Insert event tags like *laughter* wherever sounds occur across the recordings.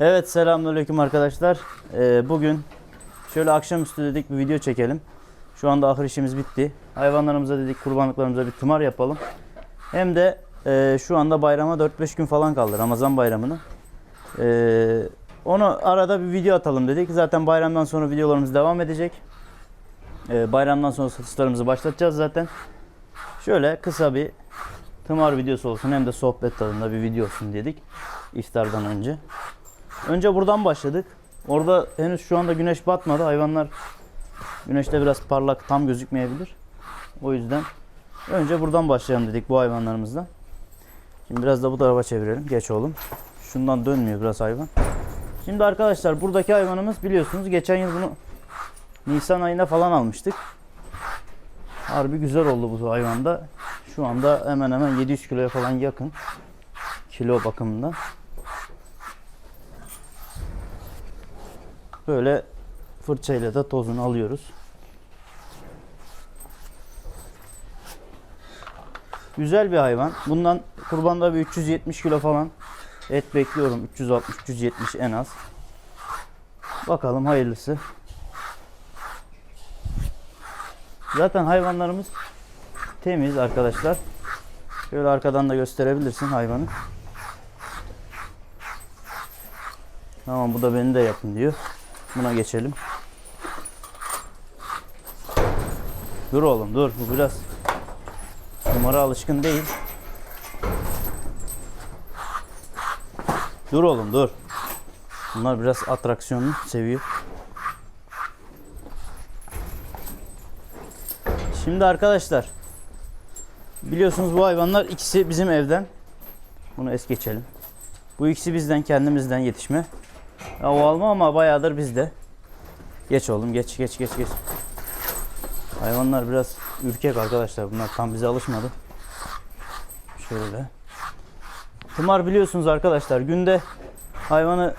Evet selamünaleyküm arkadaşlar. Ee, bugün şöyle akşamüstü dedik bir video çekelim. Şu anda ahır işimiz bitti. Hayvanlarımıza dedik kurbanlıklarımıza bir tımar yapalım. Hem de e, şu anda bayrama 4-5 gün falan kaldı Ramazan bayramını. Ee, onu arada bir video atalım dedik. Zaten bayramdan sonra videolarımız devam edecek. Ee, bayramdan sonra satışlarımızı başlatacağız zaten. Şöyle kısa bir tımar videosu olsun hem de sohbet tadında bir video olsun dedik iftardan önce. Önce buradan başladık. Orada henüz şu anda güneş batmadı. Hayvanlar güneşte biraz parlak tam gözükmeyebilir. O yüzden önce buradan başlayalım dedik bu hayvanlarımızdan. Şimdi biraz da bu tarafa çevirelim. Geç oğlum. Şundan dönmüyor biraz hayvan. Şimdi arkadaşlar buradaki hayvanımız biliyorsunuz geçen yıl bunu Nisan ayında falan almıştık. Harbi güzel oldu bu hayvanda. Şu anda hemen hemen 700 kiloya falan yakın. Kilo bakımından. Böyle fırçayla da tozunu alıyoruz. Güzel bir hayvan. Bundan kurbanda bir 370 kilo falan et bekliyorum. 360-370 en az. Bakalım hayırlısı. Zaten hayvanlarımız temiz arkadaşlar. Şöyle arkadan da gösterebilirsin hayvanı. Tamam bu da beni de yapın diyor. Buna geçelim. Dur oğlum dur. Bu biraz numara alışkın değil. Dur oğlum dur. Bunlar biraz atraksiyonlu seviyor. Şimdi arkadaşlar biliyorsunuz bu hayvanlar ikisi bizim evden. Bunu es geçelim. Bu ikisi bizden kendimizden yetişme. Ya o alma ama bayağıdır bizde. Geç oğlum geç geç geç geç. Hayvanlar biraz ürkek arkadaşlar. Bunlar tam bize alışmadı. Şöyle. Tımar biliyorsunuz arkadaşlar. Günde hayvanı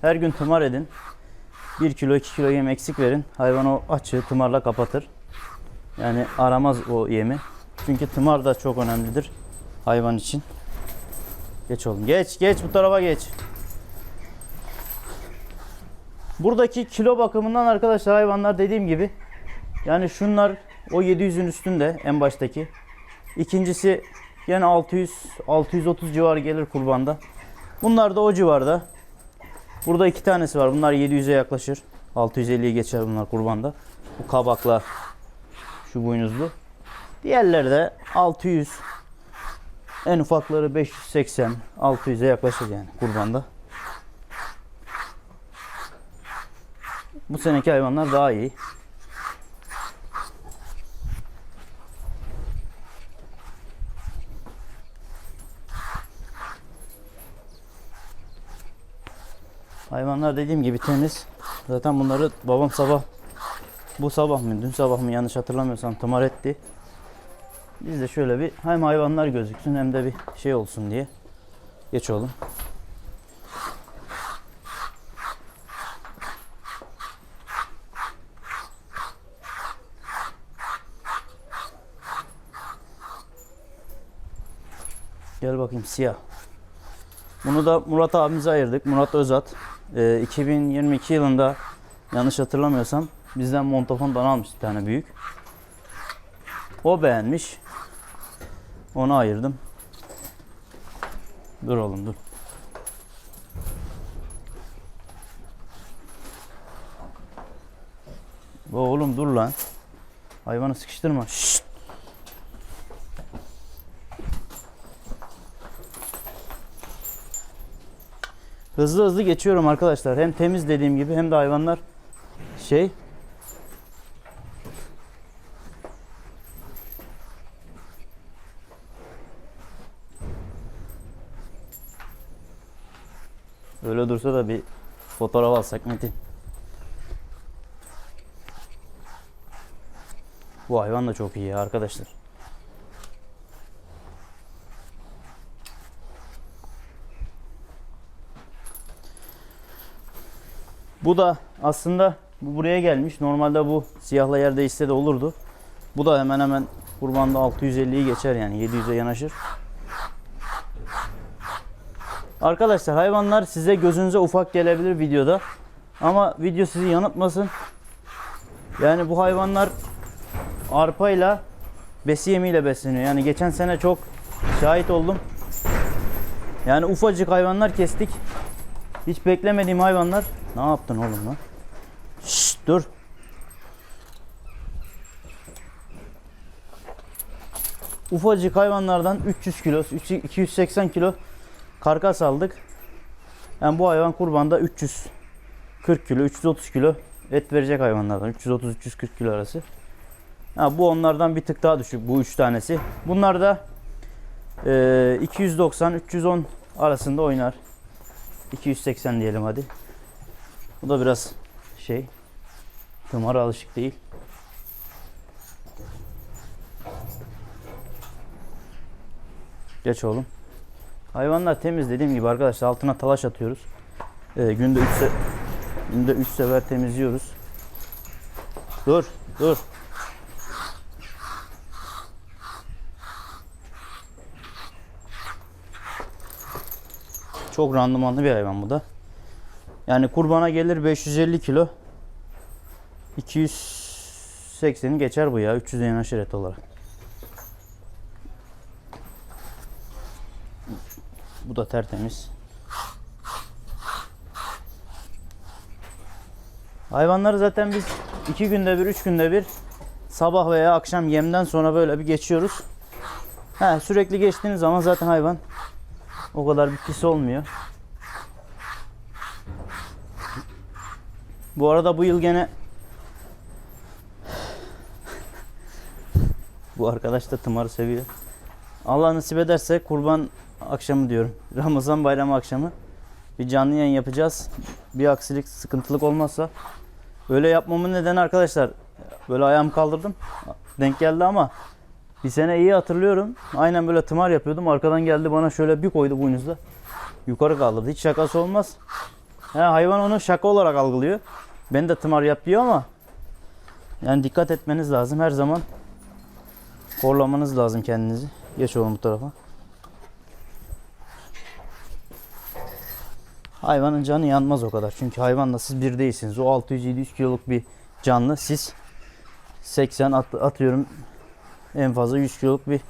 her gün tımar edin. 1 kilo 2 kilo yem eksik verin. Hayvan o açığı tımarla kapatır. Yani aramaz o yemi. Çünkü tımar da çok önemlidir hayvan için. Geç oğlum. Geç geç bu tarafa geç. Buradaki kilo bakımından arkadaşlar hayvanlar dediğim gibi yani şunlar o 700'ün üstünde en baştaki. İkincisi yani 600 630 civarı gelir kurbanda. Bunlar da o civarda. Burada iki tanesi var. Bunlar 700'e yaklaşır. 650'yi geçer bunlar kurbanda. Bu kabaklar şu boynuzlu. Diğerleri de 600 en ufakları 580 600'e yaklaşır yani kurbanda. Bu seneki hayvanlar daha iyi. Hayvanlar dediğim gibi temiz. Zaten bunları babam sabah bu sabah mı dün sabah mı yanlış hatırlamıyorsam tımar etti. Biz de şöyle bir hem hayvanlar gözüksün hem de bir şey olsun diye. Geç oğlum. Gel bakayım siyah. Bunu da Murat abimize ayırdık. Murat Özat. Ee, 2022 yılında yanlış hatırlamıyorsam bizden Montafon'dan almış bir tane büyük. O beğenmiş. Onu ayırdım. Dur oğlum dur. Oğlum dur lan. Hayvanı sıkıştırma. Şşt. Hızlı hızlı geçiyorum arkadaşlar. Hem temiz dediğim gibi hem de hayvanlar şey Öyle dursa da bir fotoğraf alsak Metin. Bu hayvan da çok iyi arkadaşlar. Bu da aslında bu buraya gelmiş. Normalde bu siyahla yer değişse de olurdu. Bu da hemen hemen kurbanda 650'yi geçer yani 700'e yanaşır. Arkadaşlar hayvanlar size gözünüze ufak gelebilir videoda. Ama video sizi yanıltmasın. Yani bu hayvanlar arpayla besi yemiyle besleniyor. Yani geçen sene çok şahit oldum. Yani ufacık hayvanlar kestik. Hiç beklemediğim hayvanlar. Ne yaptın oğlum lan? Şşt dur. Ufacık hayvanlardan 300 kilo, 280 kilo karkas aldık. Yani bu hayvan kurbanda 340 kilo, 330 kilo et verecek hayvanlardan. 330-340 kilo arası. Ha, bu onlardan bir tık daha düşük bu üç tanesi. Bunlar da e, 290-310 arasında oynar. 280 diyelim hadi. Bu da biraz şey tımara alışık değil. Geç oğlum. Hayvanlar temiz dediğim gibi arkadaşlar altına talaş atıyoruz. Ee, günde 3 se günde 3 sefer temizliyoruz. Dur, dur. Çok randımanlı bir hayvan bu da. Yani kurbana gelir 550 kilo. 280'i geçer bu ya 300'e yanaşır et olarak. Bu da tertemiz. Hayvanları zaten biz iki günde bir, üç günde bir sabah veya akşam yemden sonra böyle bir geçiyoruz. He, sürekli geçtiğiniz zaman zaten hayvan o kadar bir pis olmuyor. Bu arada bu yıl gene bu arkadaş da tımarı seviyor. Allah nasip ederse kurban akşamı diyorum. *laughs* Ramazan bayramı akşamı bir canlı yayın yapacağız. Bir aksilik, sıkıntılık olmazsa. Böyle yapmamın nedeni arkadaşlar böyle ayağımı kaldırdım. Denk geldi ama bir sene iyi hatırlıyorum. Aynen böyle tımar yapıyordum. Arkadan geldi bana şöyle bir koydu boynuzla. Yukarı kaldırdı. Hiç şakası olmaz. He, hayvan onu şaka olarak algılıyor. Ben de tımar yap diyor ama yani dikkat etmeniz lazım. Her zaman korlamanız lazım kendinizi. Geç oğlum bu tarafa. Hayvanın canı yanmaz o kadar. Çünkü hayvanla siz bir değilsiniz. O 600-700 kiloluk bir canlı. Siz 80 at- atıyorum en fazla 100 kiloluk bir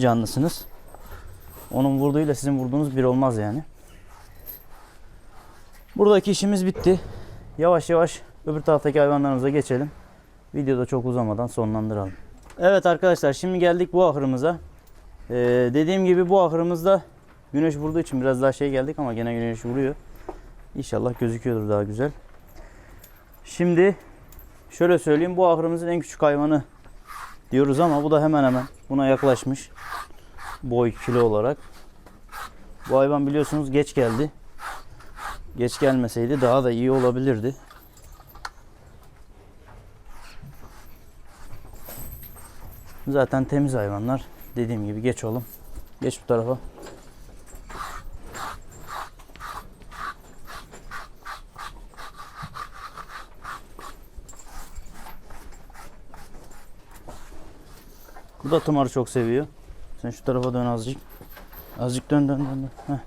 canlısınız. Onun vurduğuyla sizin vurduğunuz bir olmaz yani. Buradaki işimiz bitti. Yavaş yavaş öbür taraftaki hayvanlarımıza geçelim. Videoda çok uzamadan sonlandıralım. Evet arkadaşlar şimdi geldik bu ahırımıza. Ee, dediğim gibi bu ahırımızda güneş vurduğu için biraz daha şey geldik ama gene güneş vuruyor. İnşallah gözüküyordur daha güzel. Şimdi şöyle söyleyeyim bu ahırımızın en küçük hayvanı diyoruz ama bu da hemen hemen buna yaklaşmış boy kilo olarak. Bu hayvan biliyorsunuz geç geldi. Geç gelmeseydi daha da iyi olabilirdi. Zaten temiz hayvanlar. Dediğim gibi geç oğlum. Geç bu tarafa. Bu da tımarı çok seviyor. Sen şu tarafa dön azıcık. Azıcık dön dön dön. dön. Heh.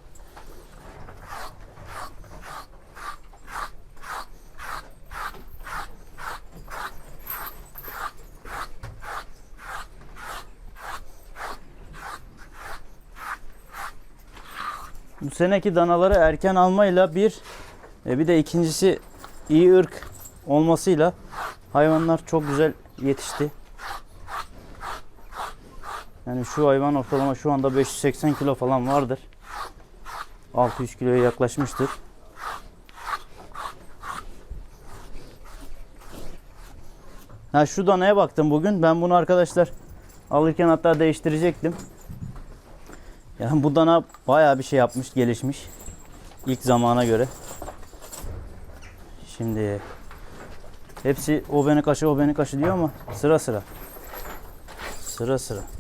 Bu seneki danaları erken almayla bir e, bir de ikincisi iyi ırk olmasıyla hayvanlar çok güzel yetişti. Yani şu hayvan ortalama şu anda 580 kilo falan vardır. 600 kiloya yaklaşmıştır. Ha şu danaya baktım bugün. Ben bunu arkadaşlar alırken hatta değiştirecektim. Yani bu dana bayağı bir şey yapmış, gelişmiş. İlk zamana göre. Şimdi hepsi o beni kaşı, o beni kaşı diyor ama sıra sıra. Sıra sıra.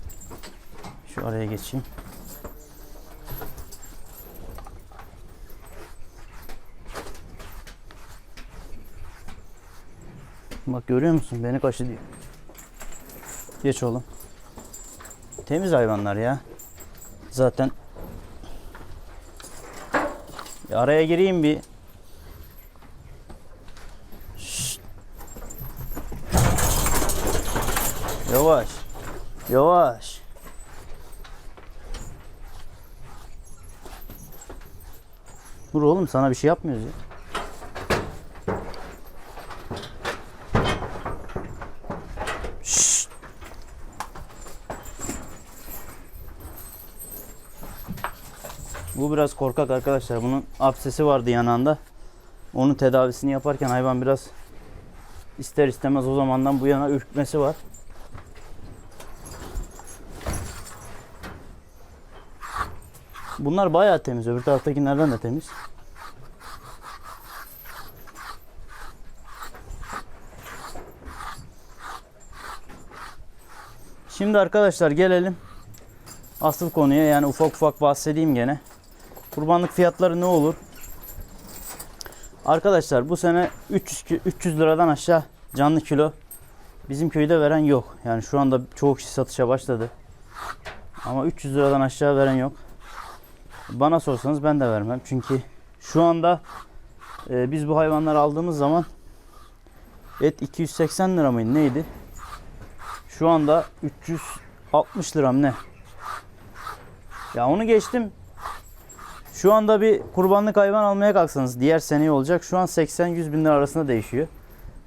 Şu araya geçeyim. Bak görüyor musun? Beni kaşı diyor. Geç oğlum. Temiz hayvanlar ya. Zaten Bir araya gireyim bir. Şşt. Yavaş. Yavaş. Dur oğlum sana bir şey yapmıyoruz ya. Bu biraz korkak arkadaşlar. Bunun absesi vardı yanağında. Onun tedavisini yaparken hayvan biraz ister istemez o zamandan bu yana ürkmesi var. Bunlar bayağı temiz. Öbür taraftakilerden de temiz. Şimdi arkadaşlar gelelim asıl konuya yani ufak ufak bahsedeyim gene. Kurbanlık fiyatları ne olur? Arkadaşlar bu sene 300 ki- 300 liradan aşağı canlı kilo bizim köyde veren yok. Yani şu anda çoğu kişi satışa başladı. Ama 300 liradan aşağı veren yok. Bana sorsanız ben de vermem. Çünkü şu anda e, biz bu hayvanları aldığımız zaman et 280 lira mıydı neydi? Şu anda 360 lira mı ne? Ya onu geçtim. Şu anda bir kurbanlık hayvan almaya kalksanız diğer seneye olacak. Şu an 80-100 bin lira arasında değişiyor.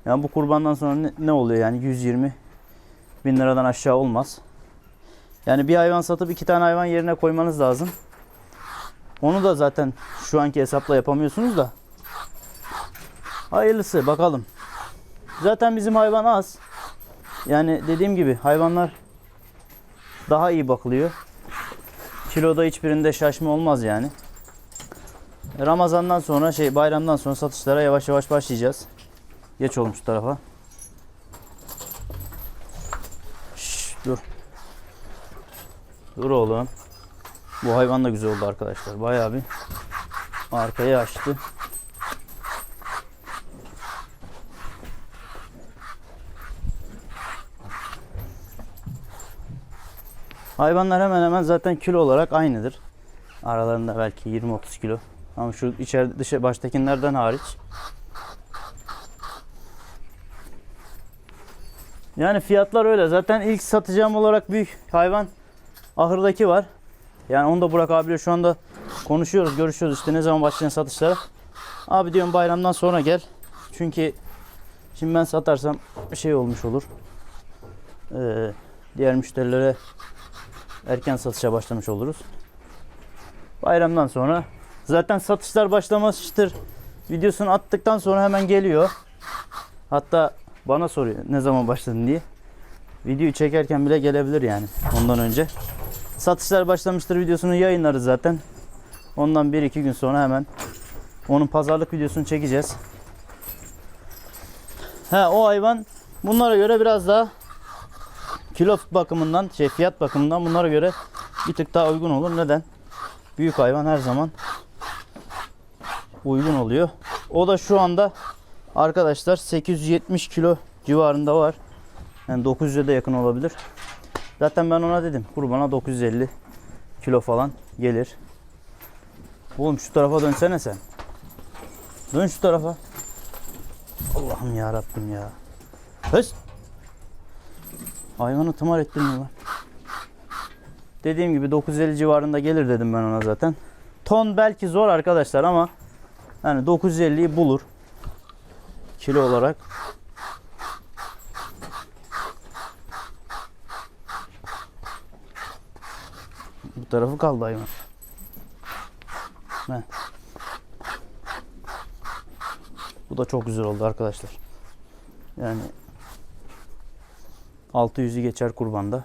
Yani bu kurbandan sonra ne, ne oluyor yani 120 bin liradan aşağı olmaz. Yani bir hayvan satıp iki tane hayvan yerine koymanız lazım. Onu da zaten şu anki hesapla yapamıyorsunuz da. Hayırlısı bakalım. Zaten bizim hayvan az. Yani dediğim gibi hayvanlar daha iyi bakılıyor. Kiloda hiçbirinde şaşma olmaz yani. Ramazandan sonra şey bayramdan sonra satışlara yavaş yavaş başlayacağız. Geç olmuş tarafa. Şşş, dur. Dur oğlum. Bu hayvan da güzel oldu arkadaşlar. Bayağı bir arkaya açtı. Hayvanlar hemen hemen zaten kilo olarak aynıdır. Aralarında belki 20-30 kilo. Ama şu içeride dışı baştakilerden hariç. Yani fiyatlar öyle. Zaten ilk satacağım olarak büyük hayvan ahırdaki var. Yani onu da Burak abiyle şu anda konuşuyoruz, görüşüyoruz işte ne zaman başlayacağın satışlara. Abi diyorum bayramdan sonra gel. Çünkü şimdi ben satarsam şey olmuş olur. Ee, diğer müşterilere erken satışa başlamış oluruz. Bayramdan sonra zaten satışlar başlamıştır. Videosunu attıktan sonra hemen geliyor. Hatta bana soruyor ne zaman başladın diye. Videoyu çekerken bile gelebilir yani ondan önce. Satışlar başlamıştır videosunu yayınlarız zaten. Ondan 1-2 gün sonra hemen onun pazarlık videosunu çekeceğiz. Ha o hayvan bunlara göre biraz daha kilo bakımından, şey fiyat bakımından bunlara göre bir tık daha uygun olur. Neden? Büyük hayvan her zaman uygun oluyor. O da şu anda arkadaşlar 870 kilo civarında var. Yani 900'e de yakın olabilir. Zaten ben ona dedim kurbana 950 kilo falan gelir. Oğlum şu tarafa dönsene sen. Dön şu tarafa. Allah'ım ya Rabbim ya. Höst. Hayvanı tımar ettirmiyorlar. Dediğim gibi 950 civarında gelir dedim ben ona zaten. Ton belki zor arkadaşlar ama yani 950'yi bulur. Kilo olarak. Tarafı kaldı hayvan. Heh. Bu da çok güzel oldu arkadaşlar. Yani 600'ü geçer kurbanda.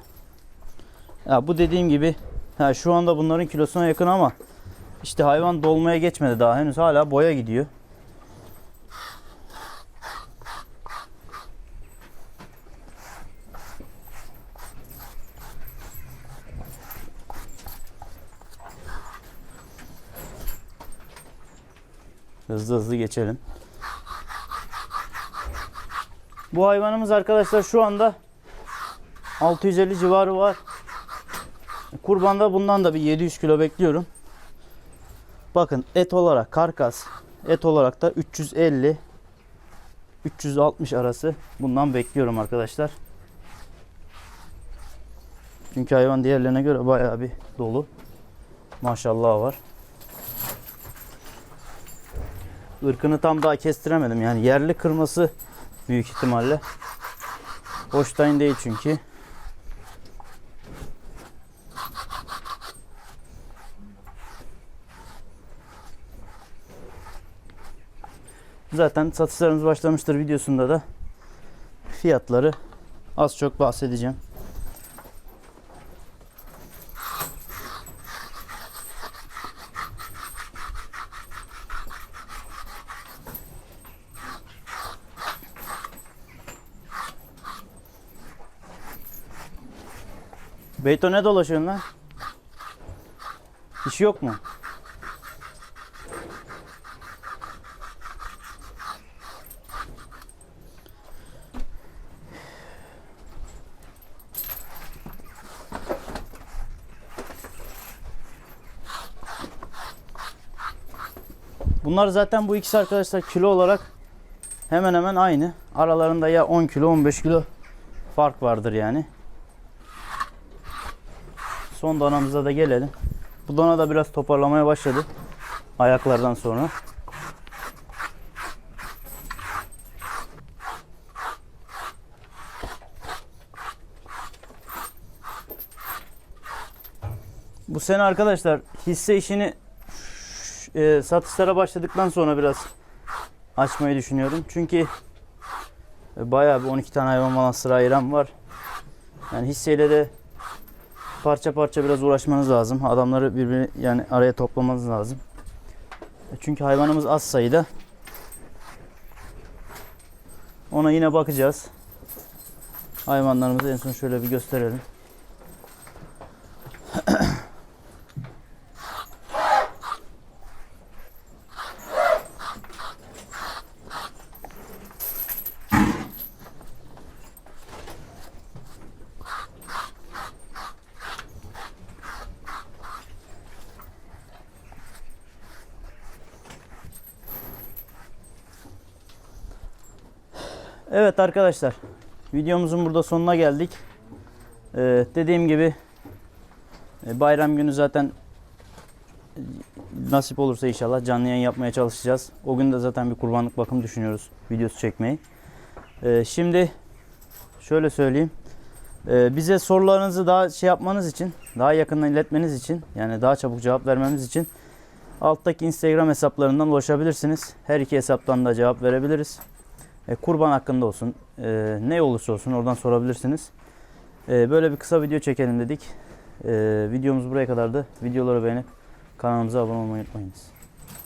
Ya bu dediğim gibi ha şu anda bunların kilosuna yakın ama işte hayvan dolmaya geçmedi daha henüz hala boya gidiyor. Hızlı hızlı geçelim. Bu hayvanımız arkadaşlar şu anda 650 civarı var. Kurbanda bundan da bir 700 kilo bekliyorum. Bakın et olarak karkas et olarak da 350 360 arası bundan bekliyorum arkadaşlar. Çünkü hayvan diğerlerine göre bayağı bir dolu. Maşallah var. Irkını tam daha kestiremedim. Yani yerli kırması büyük ihtimalle. Hoştayn değil çünkü. Zaten satışlarımız başlamıştır videosunda da fiyatları az çok bahsedeceğim. Beyto ne dolaşıyorsun lan? İş yok mu? Bunlar zaten bu ikisi arkadaşlar kilo olarak hemen hemen aynı. Aralarında ya 10 kilo 15 kilo fark vardır yani. Son danamıza da gelelim. Bu dana da biraz toparlamaya başladı. Ayaklardan sonra. Bu sene arkadaşlar hisse işini e, satışlara başladıktan sonra biraz açmayı düşünüyorum. Çünkü e, bayağı bir 12 tane hayvan falan sıra ayıran var. Yani hisseyle de parça parça biraz uğraşmanız lazım. Adamları birbirine yani araya toplamanız lazım. E, Çünkü hayvanımız az sayıda. Ona yine bakacağız. Hayvanlarımızı en son şöyle bir gösterelim. Evet arkadaşlar. Videomuzun burada sonuna geldik. Ee, dediğim gibi e, bayram günü zaten nasip olursa inşallah canlı yayın yapmaya çalışacağız. O gün de zaten bir kurbanlık bakım düşünüyoruz videosu çekmeyi. Ee, şimdi şöyle söyleyeyim. Ee, bize sorularınızı daha şey yapmanız için, daha yakından iletmeniz için, yani daha çabuk cevap vermemiz için alttaki Instagram hesaplarından ulaşabilirsiniz. Her iki hesaptan da cevap verebiliriz. E, kurban hakkında olsun, e, ne olursa olsun oradan sorabilirsiniz. E, böyle bir kısa video çekelim dedik. E, videomuz buraya kadardı. Videoları beğenip kanalımıza abone olmayı unutmayınız.